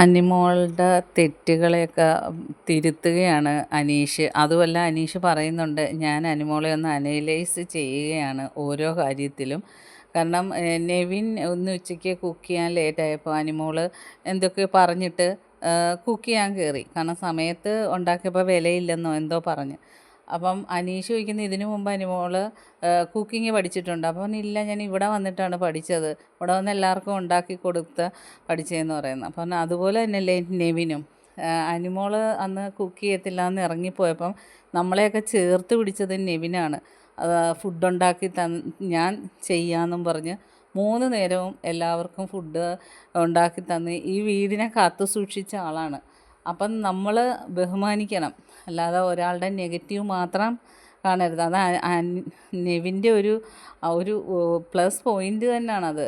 അനിമോളുടെ തെറ്റുകളെയൊക്കെ തിരുത്തുകയാണ് അനീഷ്. അതുമല്ല അനീഷ് പറയുന്നുണ്ട് ഞാൻ അനിമോളെ ഒന്ന് അനലൈസ് ചെയ്യുകയാണ് ഓരോ കാര്യത്തിലും. കാരണം നെവിൻ ഒന്ന് ഉച്ചയ്ക്ക് കുക്ക് ചെയ്യാൻ ലേറ്റായപ്പോൾ അനിമോൾ എന്തൊക്കെ പറഞ്ഞിട്ട് കുക്ക് ചെയ്യാൻ കയറി കാരണം സമയത്ത് ഉണ്ടാക്കിയപ്പോൾ വിലയില്ലെന്നോ എന്തോ പറഞ്ഞ്. അപ്പം അനീഷ് ചോദിക്കുന്ന ഇതിനു മുമ്പ് അനിമോൾ കുക്കിംഗ് പഠിച്ചിട്ടുണ്ട്. അപ്പം ഇല്ല ഞാൻ ഇവിടെ വന്നിട്ടാണ് പഠിച്ചത്. ഇവിടെ വന്ന് എല്ലാവർക്കും ഉണ്ടാക്കി കൊടുത്ത് പഠിച്ചതെന്ന് പറയുന്നത് അപ്പം അതുപോലെ തന്നെയല്ലേ നെവിനും. അനിമോൾ അന്ന് കുക്ക് ചെയ്യത്തില്ല എന്ന് ഇറങ്ങിപ്പോയപ്പം നമ്മളെയൊക്കെ ചേർത്ത് പിടിച്ചത് നെവിനാണ്. ഫുഡ് ഉണ്ടാക്കി ത ഞാൻ ചെയ്യാമെന്നും പറഞ്ഞ് മൂന്ന് നേരവും എല്ലാവർക്കും ഫുഡ് ഉണ്ടാക്കി തന്ന് ഈ വീടിനെ കാത്തു സൂക്ഷിച്ച ആളാണ്. അപ്പം നമ്മൾ ബഹുമാനിക്കണം. അല്ലാതെ ഒരാളുടെ നെഗറ്റീവ് മാത്രം കാണരുത്. അത് നെവിന്റെ ഒരു ഒരു പ്ലസ് പോയിന്റ് തന്നെയാണത്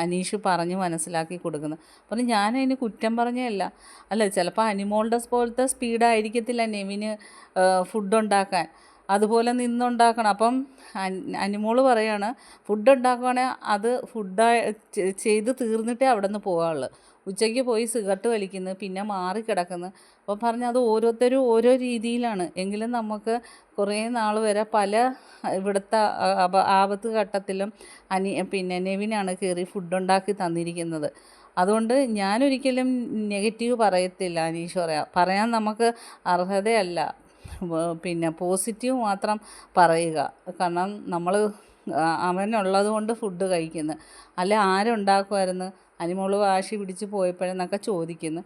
അനീഷ് പറഞ്ഞ് മനസ്സിലാക്കി കൊടുക്കുന്നത്. അപ്പം ഞാനതിന് കുറ്റം പറഞ്ഞല്ല അല്ല ചിലപ്പോൾ അനിമോളുടെ പോലത്തെ സ്പീഡായിരിക്കത്തില്ല നെവിന് ഫുഡ് ഉണ്ടാക്കാൻ അതുപോലെ നിന്നുണ്ടാക്കണം. അപ്പം അനിമോൾ പറയാണ് ഫുഡ് ഉണ്ടാക്കുകയാണെങ്കിൽ അത് ഫുഡായി ചെയ്ത് തീർന്നിട്ടേ അവിടെ നിന്ന് പോകാറുള്ളൂ ഉച്ചയ്ക്ക് പോയി സിഗരറ്റ് വലിക്കുന്നു പിന്നെ മാറി കിടക്കുന്നു. അപ്പോൾ പറഞ്ഞാൽ അത് ഓരോരുത്തരും ഓരോ രീതിയിലാണ്. എങ്കിലും നമുക്ക് കുറേ നാൾ വരെ പല ഇവിടുത്തെ ആപത്ത് ഘട്ടത്തിലും അനി പിന്നെ നെവിനാണ് കയറി ഫുഡ് ഉണ്ടാക്കി തന്നിരിക്കുന്നത്. അതുകൊണ്ട് ഞാനൊരിക്കലും നെഗറ്റീവ് പറയത്തില്ല അനീഷ് പറയാം. പറയാൻ നമുക്ക് അർഹതയല്ല. പിന്നെ പോസിറ്റീവ് മാത്രം പറയുക. കാരണം നമ്മൾ അവനുള്ളത് കൊണ്ട് ഫുഡ് കഴിക്കുന്നു. അല്ല ആരുണ്ടാക്കുമായിരുന്നു അനിമോൾ വാശി പിടിച്ച് പോയപ്പോഴെന്നൊക്കെ ചോദിക്കുന്നു.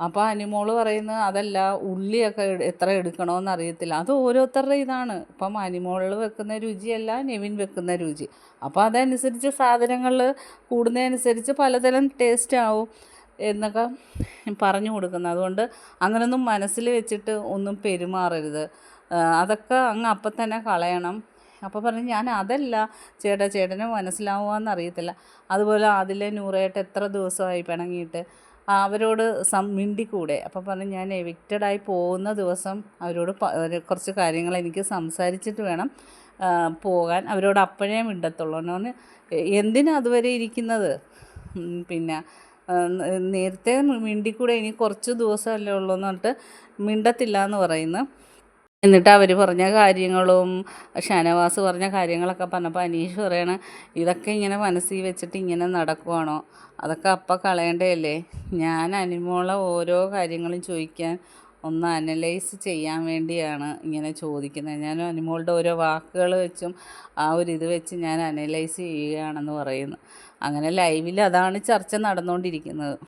അപ്പോൾ അനിമോൾ പറയുന്നത് അതല്ല ഉള്ളിയൊക്കെ എത്ര എടുക്കണമെന്ന് അറിയത്തില്ല. അത് ഓരോരുത്തരുടെ ഇതാണ്. ഇപ്പം അനിമോളിൽ വെക്കുന്ന രുചിയല്ല നെവിൻ വെക്കുന്ന രുചി. അപ്പോൾ അതനുസരിച്ച് സാധനങ്ങൾ കൂടുന്നതനുസരിച്ച് പലതരം ടേസ്റ്റ് ആവും. എന്നൊക്കെ പറഞ്ഞു കൊടുക്കുന്നത്. അതുകൊണ്ട് അങ്ങനൊന്നും മനസ്സിൽ വെച്ചിട്ട് ഒന്നും പെരുമാറരുത്. അതൊക്കെ അങ്ങ് അപ്പം തന്നെ കളയണം. അപ്പോൾ പറഞ്ഞു ഞാൻ അതല്ല ചേട്ടാ ചേട്ടന് മനസ്സിലാവുകയെന്ന് അറിയത്തില്ല. അതുപോലെ അതിലെ നൂറേട്ട് എത്ര ദിവസമായി പിണങ്ങിയിട്ട് അവരോട് മിണ്ടിക്കൂടെ? അപ്പോൾ പറഞ്ഞു ഞാൻ എവിക്റ്റഡായി പോകുന്ന ദിവസം അവരോട് കുറച്ച് കാര്യങ്ങൾ എനിക്ക് സംസാരിച്ചിട്ട് വേണം പോകാൻ. അവരോട് അപ്പോഴേ മിണ്ടത്തുള്ളൂ. എന്തിനാ അതുവരെ ഇരിക്കുന്നത്? പിന്നെ നേരത്തെ മിണ്ടിക്കൂടെ ഇനി കുറച്ച് ദിവസമല്ലേ ഉള്ളൂ എന്ന് പറഞ്ഞിട്ട് മിണ്ടത്തില്ല എന്ന് പറയുന്നു. എന്നിട്ട് അവർ പറഞ്ഞ കാര്യങ്ങളും ഷാനവാസ് പറഞ്ഞ കാര്യങ്ങളൊക്കെ പറഞ്ഞപ്പോൾ അനീഷ് പറയണ ഇതൊക്കെ ഇങ്ങനെ മനസ്സിൽ വെച്ചിട്ട് ഇങ്ങനെ നടക്കുവാണോ? അതൊക്കെ അപ്പം കളയേണ്ടതല്ലേ? ഞാൻ അനിമോളെ ഓരോ കാര്യങ്ങളും ചോദിക്കാൻ ഒന്ന് അനലൈസ് ചെയ്യാൻ വേണ്ടിയാണ് ഇങ്ങനെ ചോദിക്കുന്നത്. ഞാൻ അനിമോളുടെ ഓരോ വാക്കുകൾ വെച്ചും ആ ഒരു ഇത് വെച്ച് ഞാൻ അനലൈസ് ചെയ്യുകയാണെന്ന് പറയുന്നു. അങ്ങനെ ലൈവിൽ അതാണ് ചർച്ച നടന്നുകൊണ്ടിരിക്കുന്നത്.